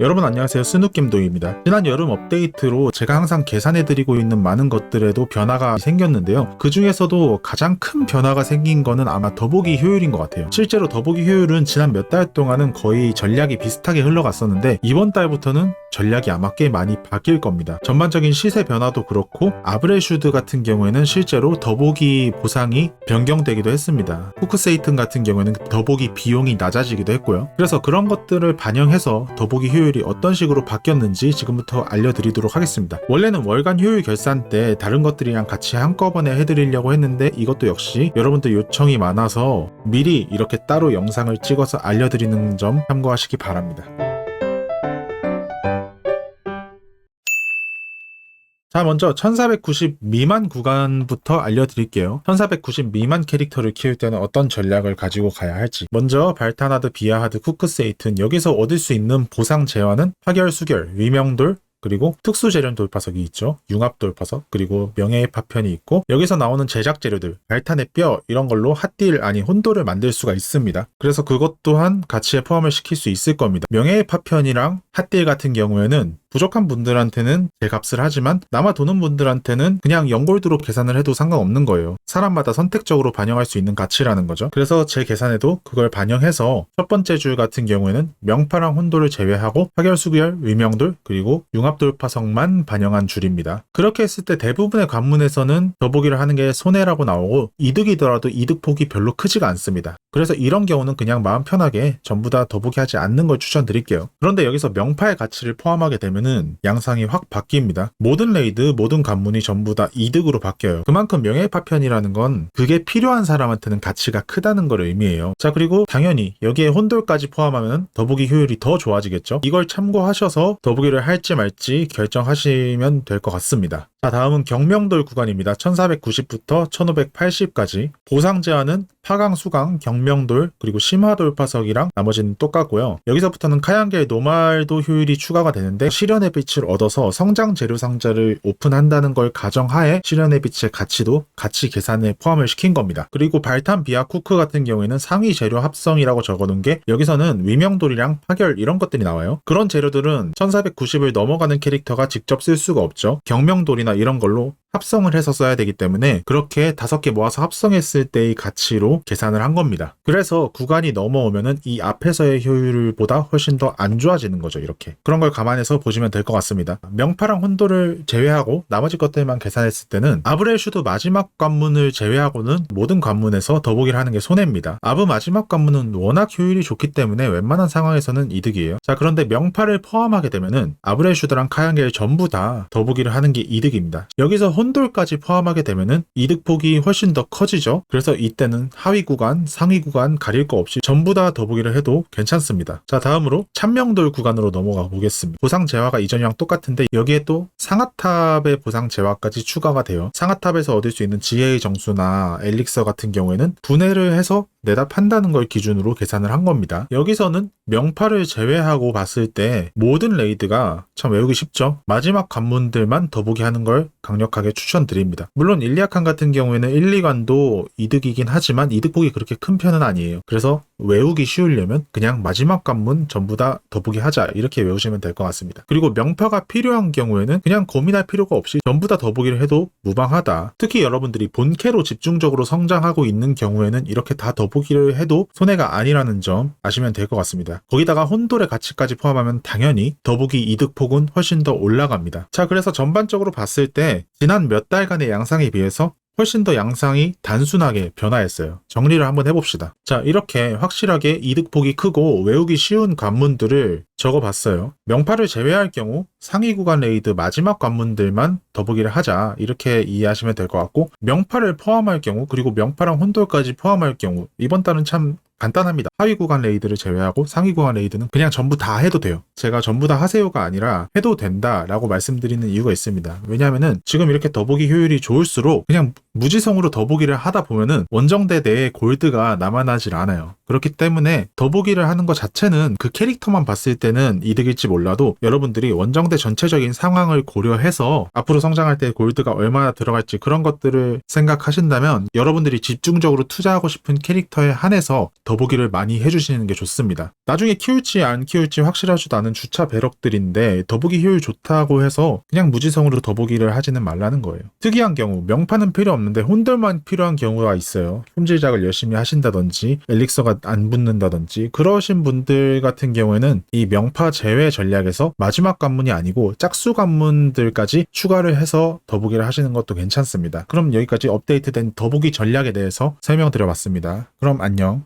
여러분 안녕하세요. 스누겜동입니다. 지난 여름 업데이트로 제가 항상 계산해드리고 있는 많은 것들에도 변화가 생겼는데요. 그 중에서도 가장 큰 변화가 생긴 거는 아마 더보기 효율인 것 같아요. 실제로 더보기 효율은 지난 몇 달 동안은 거의 전략이 비슷하게 흘러갔었는데 이번 달부터는 전략이 아마 꽤 많이 바뀔 겁니다 전반적인 시세 변화도 그렇고 아브레슈드 같은 경우에는 실제로 더보기 보상이 변경되기도 했습니다 후크세이튼 같은 경우에는 더보기 비용이 낮아지기도 했고요 그래서 그런 것들을 반영해서 더보기 효율이 어떤 식으로 바뀌었는지 지금부터 알려드리도록 하겠습니다. 원래는 월간 효율 결산 때 다른 것들이랑 같이 한꺼번에 해드리려고 했는데 이것도 역시 여러분들 요청이 많아서 미리 이렇게 따로 영상을 찍어서 알려드리는 점 참고하시기 바랍니다. 자, 먼저 1490 미만 구간부터 알려드릴게요. 1490 미만 캐릭터를 키울 때는 어떤 전략을 가지고 가야 할지. 먼저 발타나드, 비아하드, 쿠크세이튼 여기서 얻을 수 있는 보상 재화는 파결, 수결, 위명돌, 그리고 특수 재련 돌파석이 있죠. 융합 돌파석, 그리고 명예의 파편이 있고 여기서 나오는 제작 재료들, 발탄의 뼈 이런 걸로 핫딜 아니 혼돌을 만들 수가 있습니다. 그래서 그것 또한 가치에 포함을 시킬 수 있을 겁니다. 명예의 파편이랑 핫딜 같은 경우에는 부족한 분들한테는 제 값을 하지만 남아 도는 분들한테는 그냥 연골드로 계산을 해도 상관없는 거예요. 사람마다 선택적으로 반영할 수 있는 가치라는 거죠. 그래서 제 계산에도 그걸 반영해서 첫 번째 줄 같은 경우에는 명파랑 혼돌을 제외하고 파결수결, 위명돌, 그리고 융합돌파석만 반영한 줄입니다. 그렇게 했을 때 대부분의 관문에서는 더보기를 하는 게 손해라고 나오고 이득이더라도 이득폭이 별로 크지가 않습니다. 그래서 이런 경우는 그냥 마음 편하게 전부 다 더보기 하지 않는 걸 추천드릴게요. 그런데 여기서 명파의 가치를 포함하게 되면은 양상이 확 바뀝니다. 모든 레이드, 모든 관문이 전부 다 이득으로 바뀌어요. 그만큼 명예파편이라는 건 그게 필요한 사람한테는 가치가 크다는 걸 의미해요. 자, 그리고 당연히 여기에 혼돌까지 포함하면 더보기 효율이 더 좋아지겠죠? 이걸 참고하셔서 더보기를 할지 말지 결정하시면 될 것 같습니다. 자, 다음은 경명돌 구간입니다. 1490부터 1580까지. 보상 제한은 파강, 수강, 경명 돌, 그리고 심화돌 파석이랑 나머지는 똑같고요. 여기서부터는 카양겔 노말도 효율이 추가가 되는데 실현의 빛을 얻어서 성장 재료 상자를 오픈한다는 걸 가정하에 실현의 빛의 가치도 같이 계산에 포함을 시킨 겁니다. 그리고 발탄 비아 쿠크 같은 경우에는 상위 재료 합성이라고 적어놓은 게 여기서는 위명돌이랑 파결 이런 것들이 나와요. 그런 재료들은 1490을 넘어가는 캐릭터가 직접 쓸 수가 없죠. 경명돌이나 이런 걸로 합성을 해서 써야 되기 때문에 그렇게 다섯 개 모아서 합성했을 때의 가치로 계산을 한 겁니다. 그래서 구간이 넘어오면은 이 앞에서의 효율보다 훨씬 더 안 좋아지는 거죠, 이렇게. 그런 걸 감안해서 보시면 될 것 같습니다. 명파랑 혼도를 제외하고 나머지 것들만 계산했을 때는 아브레슈드 마지막 관문을 제외하고는 모든 관문에서 더보기를 하는 게 손해입니다. 아브 마지막 관문은 워낙 효율이 좋기 때문에 웬만한 상황에서는 이득이에요. 자, 그런데 명파를 포함하게 되면은 아브레슈드랑 카양겔 전부 다 더보기를 하는 게 이득입니다. 여기서 혼 돌까지 포함하게 되면은 이득폭이 훨씬 더 커지죠. 그래서 이때는 하위 구간, 상위 구간 가릴 거 없이 전부 다 더보기를 해도 괜찮습니다. 자, 다음으로 찬명돌 구간으로 넘어가 보겠습니다. 보상 재화가 이전이랑 똑같은데 여기에 또 상하탑의 보상 재화까지 추가가 돼요. 상하탑에서 얻을 수 있는 지혜의 정수나 엘릭서 같은 경우에는 분해를 해서 내다 판다는 걸 기준으로 계산을 한 겁니다. 여기서는 명파를 제외하고 봤을 때 모든 레이드가 참 외우기 쉽죠. 마지막 관문들만 더보기 하는 걸 강력하게 추천드립니다. 물론 일리아칸 같은 경우에는 1, 2관도 이득이긴 하지만 이득폭이 그렇게 큰 편은 아니에요. 그래서 외우기 쉬우려면 그냥 마지막 관문 전부 다 더보기 하자 이렇게 외우시면 될 것 같습니다. 그리고 명파가 필요한 경우에는 그냥 고민할 필요가 없이 전부 다 더보기를 해도 무방하다. 특히 여러분들이 본캐로 집중적으로 성장하고 있는 경우에는 이렇게 다 더보기를 해도 손해가 아니라는 점 아시면 될 것 같습니다. 거기다가 혼돌의 가치까지 포함하면 당연히 더보기 이득폭은 훨씬 더 올라갑니다. 자 그래서 전반적으로 봤을 때 지난 몇 달간의 양상에 비해서 훨씬 더 양상이 단순하게 변화했어요. 정리를 한번 해봅시다. 자, 이렇게 확실하게 이득폭이 크고 외우기 쉬운 관문들을 적어봤어요. 명파를 제외할 경우 상위 구간 레이드 마지막 관문들만 더보기를 하자 이렇게 이해하시면 될 것 같고 명파를 포함할 경우 그리고 명파랑 혼돌까지 포함할 경우 이번 달은 참 간단합니다. 하위 구간 레이드를 제외하고 상위 구간 레이드는 그냥 전부 다 해도 돼요. 제가 전부 다 하세요가 아니라 해도 된다라고 말씀드리는 이유가 있습니다. 왜냐하면은 지금 이렇게 더보기 효율이 좋을수록 그냥 무지성으로 더보기를 하다 보면은 원정대 내에 골드가 남아나질 않아요. 그렇기 때문에 더보기를 하는 것 자체는 그 캐릭터만 봤을 때는 이득일지 몰라도 여러분들이 원정대 전체적인 상황을 고려해서 앞으로 성장할 때 골드가 얼마나 들어갈지 그런 것들을 생각하신다면 여러분들이 집중적으로 투자하고 싶은 캐릭터에 한해서 더보기를 많이 해주시는 게 좋습니다. 나중에 키울지 안 키울지 확실하지도 않은 주차 배럭들인데 더보기 효율 좋다고 해서 그냥 무지성으로 더보기를 하지는 말라는 거예요. 특이한 경우 명판은 필요 없는 데 혼돌만 필요한 경우가 있어요. 품질작을 열심히 하신다든지 엘릭서가 안 붙는다든지 그러신 분들 같은 경우에는 이 명파 제외 전략에서 마지막 관문이 아니고 짝수 관문들까지 추가를 해서 더보기를 하시는 것도 괜찮습니다. 그럼 여기까지 업데이트된 더보기 전략에 대해서 설명드려봤습니다. 그럼 안녕.